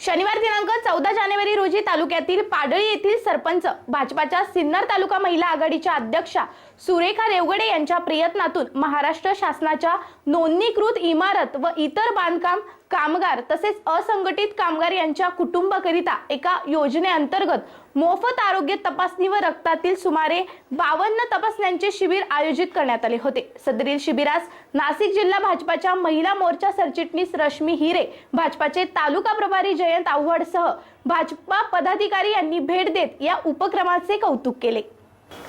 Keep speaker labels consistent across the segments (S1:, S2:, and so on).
S1: शनिवार दिनांक चौदा जानेवारी रोजी तालुक्यातील पाडळी येथील सरपंच भाजपाच्या सिन्नर तालुका महिला आघाडीच्या अध्यक्षा सुरेखा रेवगडे यांच्या प्रयत्नातून महाराष्ट्र शासनाच्या नोंदणीकृत इमारत व इतर बांधकाम कामगार तसेच असंघटित कामगार यांच्या कुटुंबाकरिता एका योजनेअंतर्गत मोफत आरोग्य तपासणी व रक्तातील सुमारे बावन्न तपासण्यांचे शिबिर आयोजित करण्यात आले होते. सदरील शिबिरास नाशिक जिल्हा भाजपाच्या महिला मोर्चा सरचिटणीस रश्मी हिरे भाजपाचे तालुका प्रभारी जयंत आव्हाडसह भाजपा पदाधिकारी यांनी भेट देत या उपक्रमाचे कौतुक केले.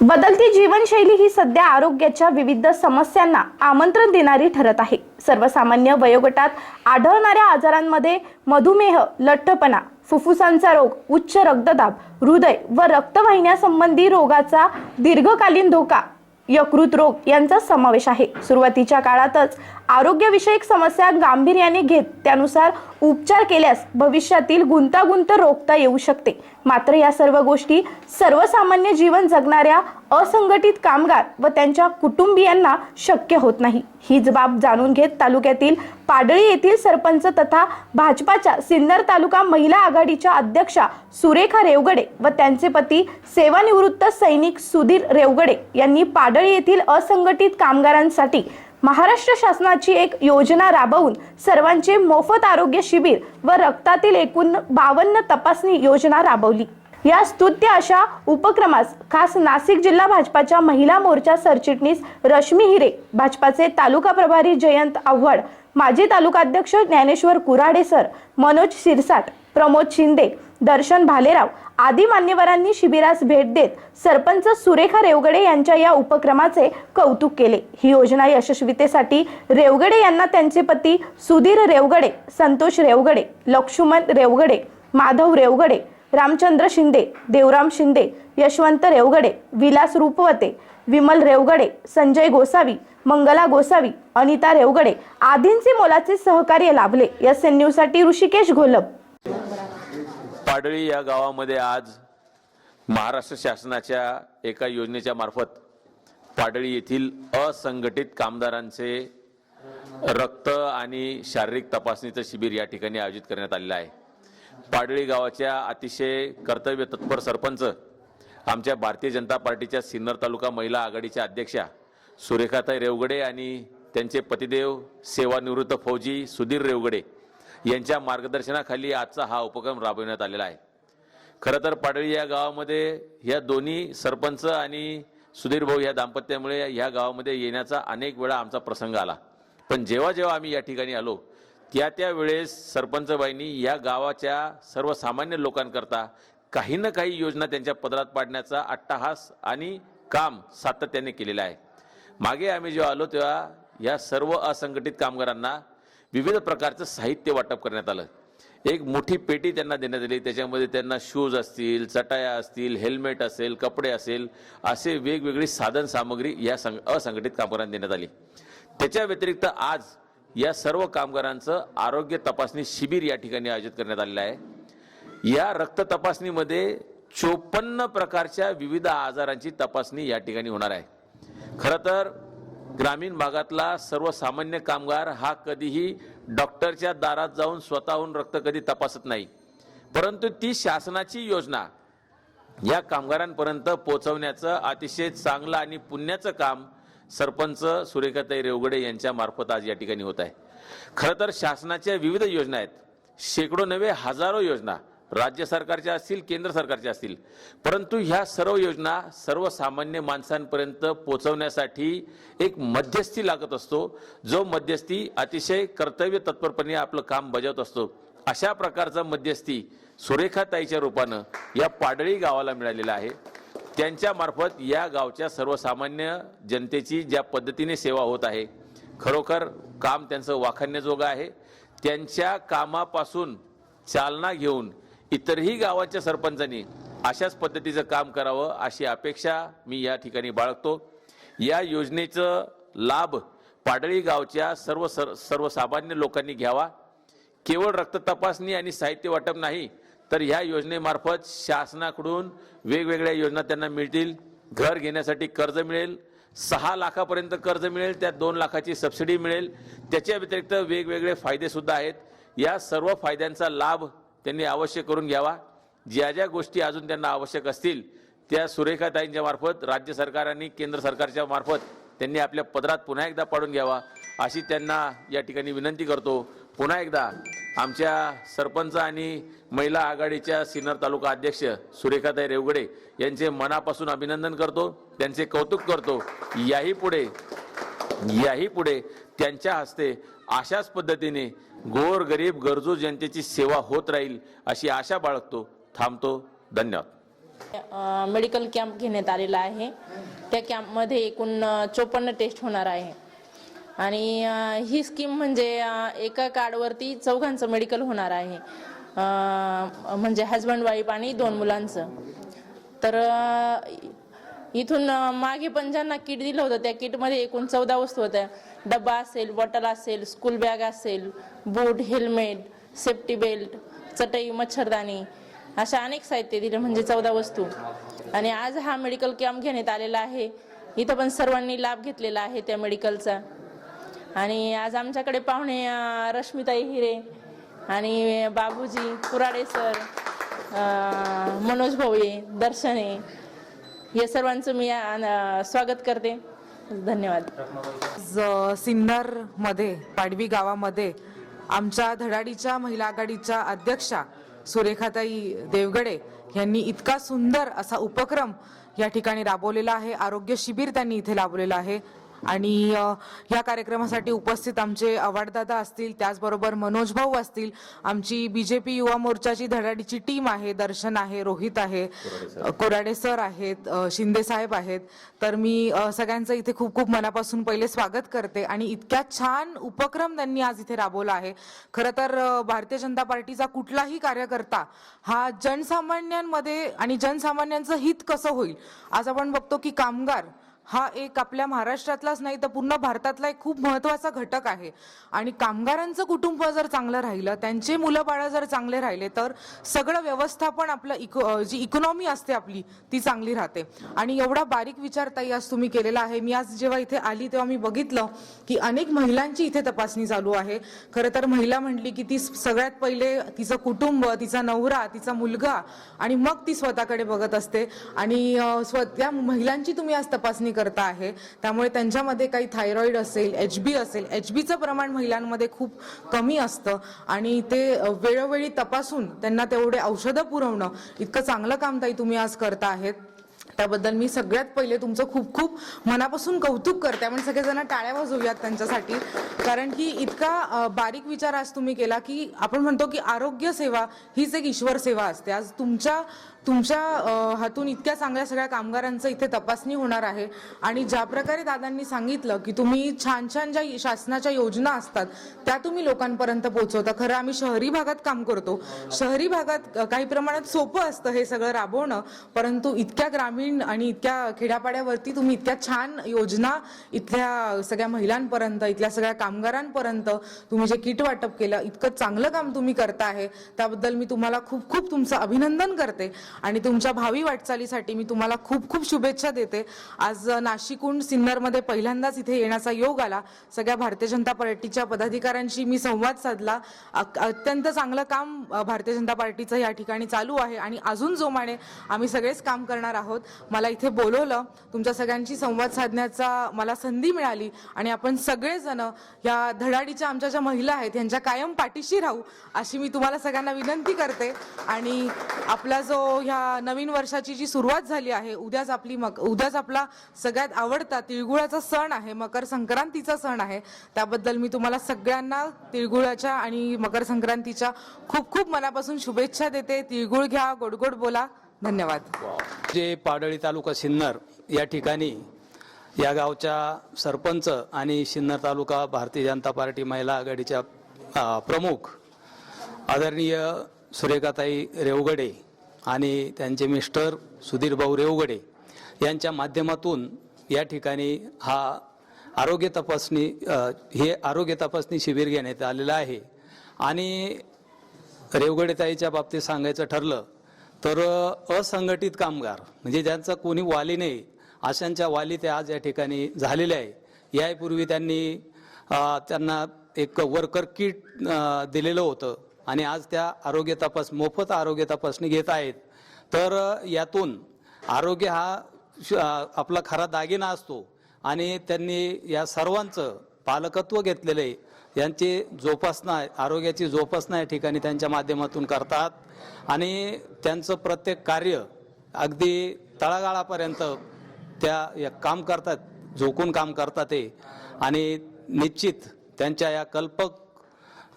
S1: बदलती जीवनशैली ही सध्या आरोग्याच्या विविध समस्यांना आमंत्रण देणारी ठरत आहे. सर्वसामान्य वयोगटात आढळणाऱ्या आजारांमध्ये मधुमेह लठ्ठपणा फुफ्फुसांचा रोग उच्च रक्तदाब हृदय व रक्तवाहिन्यासंबंधी रोगाचा दीर्घकालीन धोका यकृत रोग यांचा समावेश आहे. सुरुवातीच्या काळातच आरोग्यविषयक समस्या गांभीर्याने घेत त्यानुसार उपचार केल्यास भविष्यातील गुंतागुंत रोखता येऊ शकते. मात्र या सर्व गोष्टी सर्वसामान्य जीवन जगणाऱ्या असंघटित कामगार व त्यांच्या कुटुंबियांना शक्य होत नाही. हीच बाब जाणून घेत तालुक्यातील पाडळी येथील सरपंच तथा भाजपाच्या सिन्नर तालुका महिला आघाडीच्या अध्यक्षा सुरेखा रेवगडे व त्यांचे पती सेवानिवृत्त सैनिक सुधीर रेवगडे यांनी पाडळी येथील असंघटित कामगारांसाठी महाराष्ट्र शासनाची एक योजना राबवून सर्वांचे मोफत आरोग्य शिबिर व रक्तातील एकूण बावन्न तपासणी योजना राबवली. या स्तुत्य अशा उपक्रमास खास नाशिक जिल्हा भाजपाच्या महिला मोर्चा सरचिटणीस रश्मी हिरे भाजपाचे तालुका प्रभारी जयंत आव्हाड माजी तालुकाध्यक्ष ज्ञानेश्वर कुराडे सर मनोज सिरसाट प्रमोद शिंदे दर्शन भालेराव आदी मान्यवरांनी शिबिरास भेट देत सरपंच सुरेखा रेवगडे यांच्या या उपक्रमाचे कौतुक केले. ही योजना यशस्वीतेसाठी रेवगडे यांना त्यांचे पती सुधीर रेवगडे संतोष रेवगडे लक्ष्मण रेवगडे माधव रेवगडे रामचंद्र शिंदे देवराम शिंदे यशवंत रेवगडे विलास रूपवते विमल रेवगडे संजय गोसावी मंगला गोसावी अनिता रेवगडे आदींचे मोलाचे सहकार्य लाभले. या एन न्यूजसाठी ऋषिकेश घोलप.
S2: पाडळी या गावामध्ये आज महाराष्ट्र शासनाच्या एका योजनेच्या मार्फत पाडळी येथील असंघटित कामगारांचे रक्त आणि शारीरिक तपासणीचं शिबिर या ठिकाणी आयोजित करण्यात आलेलं आहे. पाडळी गावाच्या अतिशय कर्तव्य तत्पर सरपंच आमच्या भारतीय जनता पार्टीच्या सिन्नर तालुका महिला आघाडीच्या अध्यक्षा सुरेखाताई रेवगडे आणि त्यांचे पतिदेव सेवानिवृत्त फौजी सुधीर रेवगडे यांच्या मार्गदर्शनाखाली आजचा हा उपक्रम राबविण्यात आलेला आहे. खरं तर पाडळी या गावामध्ये ह्या दोन्ही सरपंच आणि सुधीर भाऊ या दाम्पत्यामुळे ह्या गावामध्ये येण्याचा अनेक वेळा आमचा प्रसंग आला. पण जेव्हा जेव्हा आम्ही या ठिकाणी आलो त्या त्या वेळेस सरपंचबाईंनी या गावाच्या सर्वसामान्य लोकांकरता काही ना काही योजना त्यांच्या पदरात पाडण्याचा अट्टाहास आणि काम सातत्याने केलेलं आहे. मागे आम्ही जेव्हा आलो तेव्हा या सर्व असंघटित कामगारांना विविध प्रकारचं साहित्य वाटप करण्यात आलं. एक मोठी पेटी त्यांना देण्यात आली. त्याच्यामध्ये त्यांना शूज असतील चटाया असतील हेल्मेट असेल कपडे असेल असे वेगवेगळी साधन सामग्री या संग असंघटित कामगारांना देण्यात आली. त्याच्या व्यतिरिक्त आज या सर्व कामगारांचं आरोग्य तपासणी शिबिर या ठिकाणी आयोजित करण्यात आलेलं आहे. या रक्त तपासणीमध्ये चोपन्न प्रकारच्या विविध आजारांची तपासणी या ठिकाणी होणार आहे. खरं तर ग्रामीण भागातला सर्वसामान्य कामगार हा कधीही डॉक्टरच्या दारात जाऊन स्वतःहून रक्त कधी तपासत नाही. परंतु ती शासनाची योजना या कामगारांपर्यंत पोहोचवण्याचं अतिशय चांगलं आणि पुण्याचं काम सरपंच सुरेखाताई रेवगडे यांच्या मार्फत आज या ठिकाणी होत आहे. खरं तर शासनाच्या विविध योजना आहेत. शेकडो नव्हे हजारो योजना राज्य सरकारच्या असतील केंद्र सरकारच्या असतील. परंतु ह्या सर्व योजना सर्वसामान्य माणसांपर्यंत पोचवण्यासाठी एक मध्यस्थी लागत असतो जो मध्यस्थी अतिशय कर्तव्य तत्परपणे आपलं काम बजावत असतो. अशा प्रकारचा मध्यस्थी सुरेखाताईच्या रूपानं या पाडळी गावाला मिळालेला आहे. त्यांच्यामार्फत या गावच्या सर्वसामान्य जनतेची ज्या पद्धतीने सेवा होत आहे खरोखर काम त्यांचं वाखाणण्याजोगं आहे. त्यांच्या कामापासून चालना घेऊन इतरही गावाच्या सरपंचांनी अशाच पद्धतीचं काम करावं अशी अपेक्षा मी या ठिकाणी बाळगतो. या योजनेचं लाभ पाडळी गावच्या सर्व सर सर्वसामान्य लोकांनी घ्यावा. केवळ रक्त तपासणी आणि साहित्य वाटप नाही तर ह्या योजनेमार्फत शासनाकडून वेगवेगळ्या योजना त्यांना मिळतील. घर घेण्यासाठी कर्ज मिळेल. सहा लाखापर्यंत कर्ज मिळेल. त्यात दोन लाखाची सबसिडी मिळेल. त्याच्या व्यतिरिक्त वेगवेगळे फायदेसुद्धा आहेत. या सर्व फायद्यांचा लाभ त्यांनी अवश्य करून घ्यावा. ज्या ज्या गोष्टी अजून त्यांना आवश्यक असतील त्या सुरेखाताईंच्या मार्फत राज्य सरकार आणि केंद्र सरकारच्या मार्फत त्यांनी आपल्या पदरात पुन्हा एकदा पाडून घ्यावा. अशी त्यांना या ठिकाणी विनंती करतो. पुन्हा एकदा आमच्या सरपंच आणि महिला आघाडीच्या सिन्नर तालुका अध्यक्ष सुरेखाताई रेवगडे यांचे मनापासून अभिनंदन करतो. त्यांचे कौतुक करतो. याही पुढे याही पुढे त्यांच्या हस्ते अशाच पद्धतीने गोर गरीब गरजू जनतेची सेवा होत राहील अशी आशा बाळगतो थांबतो धन्यवाद.
S3: मेडिकल कॅम्प घेण्यात आलेला आहे. त्या कॅम्पमध्ये एकूण चोपन्न टेस्ट होणार आहे. आणि ही स्कीम म्हणजे एका कार्डवरती चौघांचं मेडिकल होणार आहे. म्हणजे हजबंड वाईफ आणि दोन मुलांचं. तर इथून मागे पण ज्यांना किट दिलं होतं त्या किटमध्ये एकूण चौदा वस्तू होत्या. डब्बा असेल बॉटल असेल स्कूल बॅग असेल बूट हेल्मेट सेफ्टी बेल्ट चटई मच्छरदाणी अशा अनेक साहित्य दिले म्हणजे चौदा वस्तू. आणि आज हा मेडिकल कॅम्प घेण्यात आलेला आहे. इथं पण सर्वांनी लाभ घेतलेला आहे त्या मेडिकलचा आणि आज आमच्याकडे पाहुणे रश्मिताई हिरे आणि बाबूजी कुराडे सर मनोज भोये दर्शने या सर्वांचं मी स्वागत करते. धन्यवाद.
S4: ज- सिन्नरमध्ये पाडवी गावामध्ये आमच्या धडाडीच्या महिला आघाडीच्या अध्यक्षा सुरेखाताई देवगडे यांनी इतका सुंदर असा उपक्रम या ठिकाणी राबवलेला आहे. आरोग्य शिबिर त्यांनी इथे लाभलेलं आहे. आणि ह्या या कार्यक्रमासाठी उपस्थित आमचे अवार्डदादा असतील त्याचबरोबर मनोज भाऊ असतील. आमची बीजेपी युवा मोर्चाची धडाडीची टीम आहे दर्शन आहे रोहित आहे कोराडे सर आहेत शिंदे साहेब आहेत. तर मी सगळ्यांचं इथे खूप खूप मनापासून पहिले स्वागत करते आणि इतक्या छान उपक्रम त्यांनी आज इथे राबवला आहे. खरं तर भारतीय जनता पार्टीचा कुठलाही कार्यकर्ता हा जनसामान्यांमध्ये आणि जनसामान्यांचं हित कसं होईल? आज आपण बघतो की कामगार हा एक आपल्या महाराष्ट्रातलाच नाही तर पूर्ण भारतातला एक खूप महत्त्वाचा घटक आहे. आणि कामगारांचं कुटुंब जर चांगलं राहिलं त्यांचे मुलं बाळं जर चांगले राहिले तर सगळं व्यवस्थापन आपलं इको जी इकॉनॉमी असते आपली ती चांगली राहते. आणि एवढा बारीक विचार ताई आज तुम्ही केलेला आहे. मी आज जेव्हा इथे आली तेव्हा मी बघितलं की अनेक महिलांची इथे तपासणी चालू आहे. खरं तर महिला म्हटली की ती सगळ्यात पहिले तिचं कुटुंब तिचा नवरा तिचा मुलगा आणि मग ती स्वतःकडे बघत असते. आणि स्व त्या महिलांची तुम्ही आज तपासणी करता आहे. त्यामुळे त्यांच्यामध्ये काही थायरॉईड असेल एच बी असेल एच बीचं प्रमाण महिलांमध्ये खूप कमी असतं. आणि ते वेळोवेळी तपासून त्यांना तेवढे औषधं पुरवणं इतकं चांगलं काम ताई तुम्ही आज करता आहेत. त्याबद्दल मी सगळ्यात पहिले तुमचं खूप खूप मनापासून कौतुक करते. आपण सगळेजण टाळ्या वाजवूयात त्यांच्यासाठी. कारण की इतका बारीक विचार आज तुम्ही केला की आपण म्हणतो की आरोग्य सेवा हीच एक ईश्वर सेवा असते. आज तुमच्या तुमच्या हातून इतक्या चांगल्या सगळ्या कामगारांचं इथे तपासणी होणार आहे. आणि ज्या प्रकारे दादांनी सांगितलं की तुम्ही छान छान ज्या शासनाच्या योजना असतात त्या तुम्ही लोकांपर्यंत पोहोचवता. खरं आम्ही शहरी भागात काम करतो. शहरी भागात काही प्रमाणात सोपं असतं हे सगळं राबवणं परंतु इतक्या ग्रामीण आणि इतक्या खेड्यापाड्यावरती तुम्ही इतक्या छान योजना इथल्या सगळ्या महिलांपर्यंत इथल्या सगळ्या कामगारांपर्यंत तुम्ही जे किट वाटप केलं इतकं चांगलं काम तुम्ही करता आहे त्याबद्दल मी तुम्हाला खूप खूप तुमचं अभिनंदन करते. आणि तुमच्या भावी वाटचालीसाठी मी तुम्हाला खूप खूप शुभेच्छा देते. आज नाशिकहून सिन्नरमध्ये पहिल्यांदाच इथे येण्याचा योग आला. सगळ्या भारतीय जनता पार्टीच्या पदाधिकाऱ्यांशी मी संवाद साधला. अत्यंत चांगलं काम भारतीय जनता पार्टीचं या ठिकाणी चालू आहे आणि अजून जोमाने आम्ही सगळेच काम करणार आहोत. मला इथे बोलवलं. तुमच्या सगळ्यांशी संवाद साधण्याचा मला संधी मिळाली आणि आपण सगळेजण या धडाडीच्या आमच्या ज्या महिला आहेत यांच्या कायम पाठीशी राहू अशी मी तुम्हाला सगळ्यांना विनंती करते. आणि आपला जो ह्या नवीन वर्षाची जी सुरुवात झाली आहे उद्याच आपली मक उद्याच आपला सगळ्यात आवडता तिळगुळाचा सण आहे मकर संक्रांतीचा सण आहे. त्याबद्दल मी तुम्हाला सगळ्यांना तिळगुळाच्या आणि मकर संक्रांतीच्या खूप खूप मनापासून शुभेच्छा देते. तिळगुळ घ्या गोड गोड बोला. धन्यवाद.
S5: जे पाडळी तालुका सिन्नर या ठिकाणी या गावच्या सरपंच आणि सिन्नर तालुका भारतीय जनता पार्टी महिला आघाडीच्या प्रमुख आदरणीय सुरेखाताई रेवगडे आणि त्यांचे मिस्टर सुधीर भाऊ रेवगडे यांच्या माध्यमातून या ठिकाणी हा आरोग्य तपासणी हे आरोग्य तपासणी शिबिर घेण्यात आलेलं आहे. आणि रेवगडेताईच्या बाबतीत सांगायचं ठरलं तर असंघटित कामगार म्हणजे ज्यांचा कोणी वाली नाही अशांच्या वाली ते आज या ठिकाणी झालेल्या आहे. यापूर्वी त्यांनी त्यांना एक वर्कर किट दिलेलं होतं. आणि आज त्या आरोग्य तपास मोफत आरोग्य तपासणी घेत आहेत. तर यातून आरोग्य हा श- आपला खरा दागिना असतो. आणि त्यांनी या सर्वांचं पालकत्व घेतलेलं आहे यांची जोपासना आरोग्याची जोपासना या ठिकाणी त्यांच्या माध्यमातून करतात. आणि त्यांचं प्रत्येक कार्य अगदी तळागाळापर्यंत त्या या काम करतात झोकून काम करतात ते. आणि निश्चित त्यांच्या या कल्पक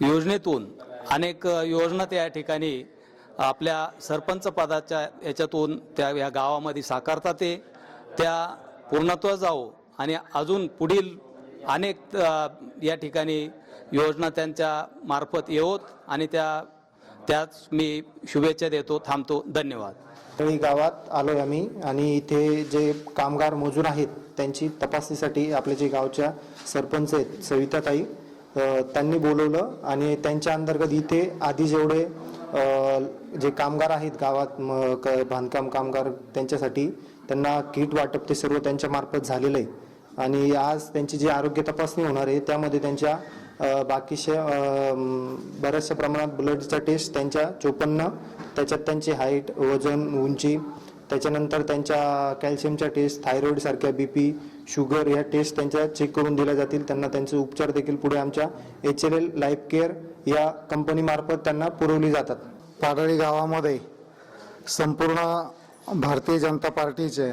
S5: योजनेतून अनेक योजना त्या ठिकाणी आपल्या सरपंच पदाच्या याच्यातून त्या या गावामध्ये साकारतात ते. त्या पूर्णत्व जावो आणि अजून पुढील अनेक या ठिकाणी योजना त्यांच्या मार्फत येवोत आणि त्या त्याच मी शुभेच्छा देतो थांबतो. धन्यवाद.
S6: तळी गावात आलोय आम्ही आणि इथे जे कामगार मजूर आहेत त्यांची तपासणीसाठी आपले जे गावच्या सरपंच आहेत सविताताई त्यांनी बोलवलं आणि त्यांच्या अंतर्गत इथे आधी जेवढे जे कामगार आहेत गावात बांधकाम कामगार त्यांच्यासाठी त्यांना किट वाटप ते सर्व त्यांच्या मार्फत झालेलं आहे. आणि आज त्यांची जी आरोग्य तपासणी होणार आहे त्यामध्ये त्यांच्या बाकीच्या बऱ्याचशा प्रमाणात ब्लडचा टेस्ट त्यांच्या चोपन्न त्याच्यात त्यांची हाईट वजन उंची त्याच्यानंतर त्यांच्या कॅल्शियमच्या टेस्ट थायरॉइड सारख्या बीपी शुगर ह्या टेस्ट त्यांच्या चेक करून दिल्या जातील. त्यांना त्यांचे उपचार देखील पुढे आमच्या H L L life care या कंपनीमार्फत त्यांना पुरवली जातात.
S7: पाडळी गावामध्ये संपूर्ण भारतीय जनता पार्टीचे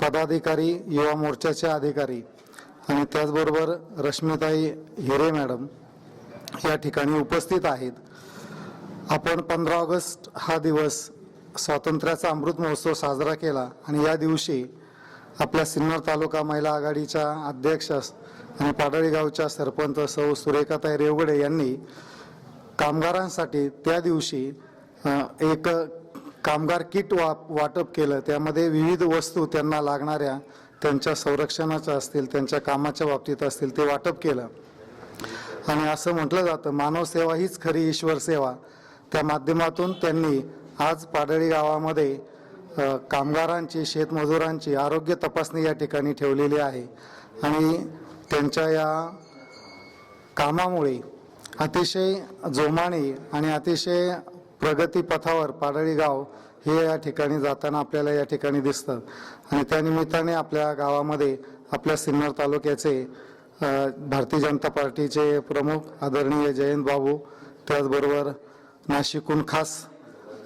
S7: पदाधिकारी युवा मोर्चाचे अधिकारी आणि त्याचबरोबर रश्मिताई हिरे मॅडम या ठिकाणी उपस्थित आहेत. आपण पंधरा ऑगस्ट हा दिवस स्वातंत्र्याचा अमृत महोत्सव साजरा केला आणि या दिवशी आपल्या सिन्नर तालुका महिला आघाडीच्या अध्यक्ष आणि पाडळी गावच्या सरपंच सौ सुरेखाताई रेवगडे यांनी कामगारांसाठी त्या दिवशी एक कामगार किट वा वाटप केलं. त्यामध्ये विविध वस्तू त्यांना लागणाऱ्या त्यांच्या संरक्षणाच्या असतील त्यांच्या कामाच्या बाबतीत असतील ते वाटप केलं. आणि असं म्हटलं जातं मानव सेवा हीच खरी ईश्वर सेवा. त्या माध्यमातून त्यांनी आज पाडळी गावामध्ये कामगारांची शेतमजुरांची आरोग्य तपासणी या ठिकाणी ठेवलेली आहे. आणि त्यांच्या या कामामुळे अतिशय जोमाने आणि अतिशय प्रगतीपथावर पाडळी गाव हे या ठिकाणी जाताना आपल्याला या ठिकाणी दिसतं. आणि त्यानिमित्ताने आपल्या गावामध्ये आपल्या सिन्नर तालुक्याचे भारतीय जनता पार्टीचे प्रमुख आदरणीय जयंत बाबू त्याचबरोबर नाशिकहून खास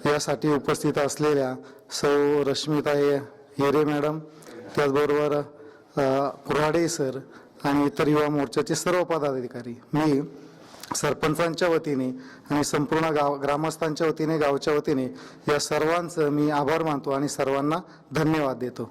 S7: यासाठी उपस्थित असलेल्या सौ रश्मिता हिरे मॅडम त्याचबरोबर कुऱ्हाडे सर आणि इतर युवा मोर्चाचे सर्व पदाधिकारी मी सरपंचांच्या वतीने आणि संपूर्ण गाव ग्रामस्थांच्या वतीने गावच्या वतीने या सर्वांचं मी आभार मानतो आणि सर्वांना धन्यवाद देतो.